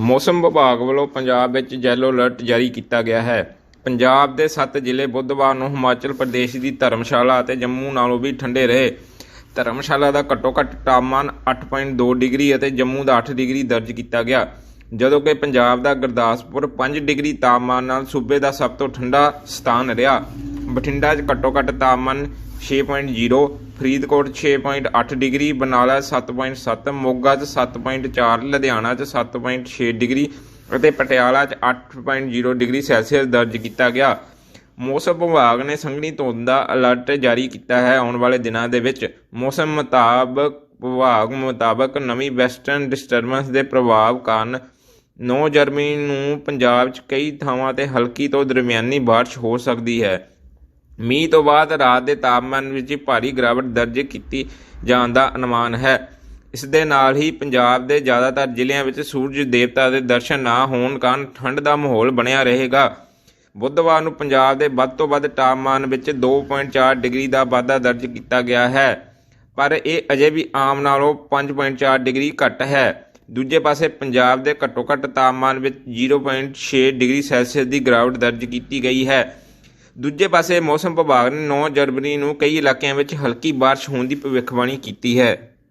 ਮੌਸਮ ਵਿਭਾਗ ਵੱਲੋਂ ਪੰਜਾਬ ਵਿੱਚ ਯੈਲੋ ਅਲਰਟ ਜਾਰੀ ਕੀਤਾ ਗਿਆ ਹੈ। ਪੰਜਾਬ ਦੇ 7 ਜ਼ਿਲ੍ਹੇ ਬੁੱਧਵਾਰ ਨੂੰ ਹਿਮਾਚਲ ਪ੍ਰਦੇਸ਼ ਦੀ ਧਰਮਸ਼ਾਲਾ ਅਤੇ ਜੰਮੂ ਨਾਲੋਂ ਵੀ ਠੰਡੇ ਰਹੇ। ਧਰਮਸ਼ਾਲਾ ਦਾ ਘੱਟੋ ਘੱਟ ਤਾਪਮਾਨ 8.2 ਡਿਗਰੀ ਅਤੇ ਜੰਮੂ ਦਾ 8 ਡਿਗਰੀ ਦਰਜ ਕੀਤਾ ਗਿਆ। ਜਦੋਂ ਕਿ ਪੰਜਾਬ ਦਾ ਗੁਰਦਾਸਪੁਰ 5 ਡਿਗਰੀ ਤਾਪਮਾਨ ਨਾਲ ਸੂਬੇ ਦਾ ਸਭ ਤੋਂ ਠੰਡਾ ਸਥਾਨ ਰਿਹਾ। ਬਠਿੰਡਾ 'ਚ ਘੱਟੋ ਘੱਟ ਤਾਪਮਾਨ 6.0 ਫਰੀਦਕੋਟ 6.8 ਡਿਗਰੀ ਬਰਨਾਲਾ 7.7 ਮੋਗਾ 'ਚ 7.4 ਲੁਧਿਆਣਾ 'ਚ 7.6 ਡਿਗਰੀ ਅਤੇ ਪਟਿਆਲਾ 'ਚ 8.0 ਡਿਗਰੀ ਸੈਲਸੀਅਸ ਦਰਜ ਕੀਤਾ ਗਿਆ। ਮੌਸਮ ਵਿਭਾਗ ਨੇ ਸੰਘਣੀ ਧੁੰਦ ਦਾ ਅਲਰਟ ਜਾਰੀ ਕੀਤਾ ਹੈ। ਆਉਣ ਵਾਲੇ ਦਿਨਾਂ ਦੇ ਵਿੱਚ ਮੌਸਮ ਮੁਤਾਬਕ, ਵਿਭਾਗ ਮੁਤਾਬਕ ਨਵੀਂ ਵੈਸਟਰਨ ਡਿਸਟਰਬੈਂਸ ਦੇ ਪ੍ਰਭਾਵ ਕਾਰਨ 9 ਜਰਮਨੀ ਨੂੰ ਪੰਜਾਬ 'ਚ ਕਈ ਥਾਵਾਂ ਤੇ ਹਲਕੀ ਤੋਂ ਦਰਮਿਆਨੀ ਬਾਰਿਸ਼ ਹੋ ਸਕਦੀ ਹੈ। ਮੀਂਹ ਤੋਂ ਬਾਅਦ ਰਾਤ ਦੇ ਤਾਪਮਾਨ ਵਿੱਚ ਭਾਰੀ ਗਿਰਾਵਟ ਦਰਜ ਕੀਤੀ ਜਾਣ ਦਾ ਅਨੁਮਾਨ ਹੈ। ਇਸ ਦੇ ਨਾਲ ਹੀ ਪੰਜਾਬ ਦੇ ਜ਼ਿਆਦਾਤਰ ਜ਼ਿਲ੍ਹਿਆਂ ਵਿੱਚ ਸੂਰਜ ਦੇਵਤਾ ਦੇ ਦਰਸ਼ਨ ਨਾ ਹੋਣ ਕਾਰਨ ਠੰਡ ਦਾ ਮਾਹੌਲ ਬਣਿਆ ਰਹੇਗਾ। ਬੁੱਧਵਾਰ ਨੂੰ ਪੰਜਾਬ ਦੇ ਵੱਧ ਤੋਂ ਵੱਧ ਤਾਪਮਾਨ ਵਿੱਚ 2.4 ਡਿਗਰੀ ਦਾ ਵਾਧਾ ਦਰਜ ਕੀਤਾ ਗਿਆ ਹੈ। ਪਰ ਇਹ ਅਜੇ ਵੀ ਆਮ ਨਾਲੋਂ 5.4 ਡਿਗਰੀ ਘੱਟ ਹੈ। ਦੂਜੇ ਪਾਸੇ ਪੰਜਾਬ ਦੇ ਘੱਟੋ ਘੱਟ ਤਾਪਮਾਨ ਵਿੱਚ 0.6 ਡਿਗਰੀ ਸੈਲਸੀਅਸ ਦੀ ਗਿਰਾਵਟ ਦਰਜ ਕੀਤੀ ਗਈ ਹੈ। ਦੂਜੇ ਪਾਸੇ ਮੌਸਮ ਵਿਭਾਗ ਨੇ 9 ਜਨਵਰੀ ਨੂੰ ਕਈ ਇਲਾਕਿਆਂ ਵਿੱਚ ਹਲਕੀ ਬਾਰਿਸ਼ ਹੋਣ ਦੀ ਭਵਿੱਖਬਾਣੀ ਕੀਤੀ ਹੈ।